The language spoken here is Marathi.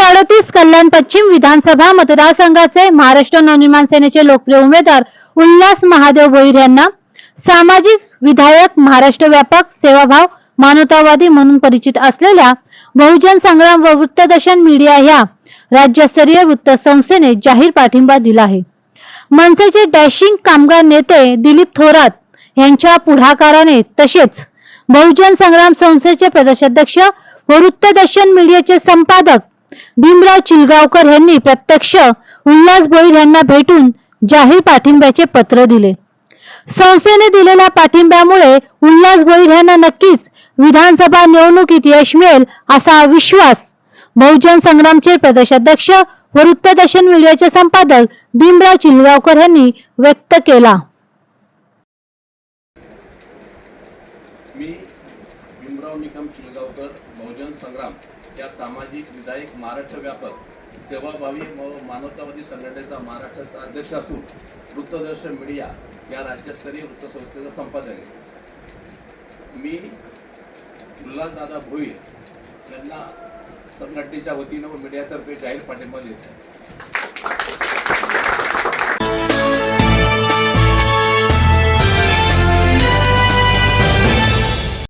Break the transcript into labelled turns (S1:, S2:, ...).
S1: अडतीस कल्याण पश्चिम विधानसभा मतदारसंघाचे महाराष्ट्र नवनिर्माण सेनेचे लोकप्रिय उमेदवार उल्हास महादेव भोईर यांना सामाजिक विधायक महाराष्ट्र व्यापक सेवाभाव मानवतावादी म्हणून परिचित असलेल्या बहुजन संग्राम व वृत्तदर्शन मीडिया या राज्यस्तरीय वृत्त संस्थेने जाहीर पाठिंबा दिला आहे. मनसेचे डॅशिंग कामगार नेते दिलीप थोरात यांच्या पुढाकाराने तसेच बहुजन संग्राम संस्थेचे प्रदेशाध्यक्ष व वृत्तदर्शन मीडियाचे संपादक भीमराव चिलगावकर यांनी प्रत्यक्ष उल्हास बोईल यांना भेटून जाहीर पाठिंब्याचे पत्र दिले. संस्थेने दिलेल्या पाठिंब्यामुळे उल्हास बोईल यांना नक्कीच विधानसभा निवडणुकीत यश मिळेल असा विश्वास बहुजन संग्रामचे प्रदेशाध्यक्ष व वृत्तदर्शन मीडियाचे संपादक भीमराव चिलगावकर यांनी व्यक्त केला.
S2: मी भीमराव निकम चिलगावकर बहुजन संग्राम. या सामाजिक विधायक महाराष्ट्र व्यापक सेवाभावी व मानवतावादी संघटनेचा महाराष्ट्राचा अध्यक्ष असून वृत्तदर्शन मीडिया या राज्यस्तरीय वृत्तसंस्थेचा संपादक आहे. मी उल्हासदादा भोईर यांना संघटनेच्या वतीनं व मीडियातर्फे जाहीर पाठिंबा देत आहे.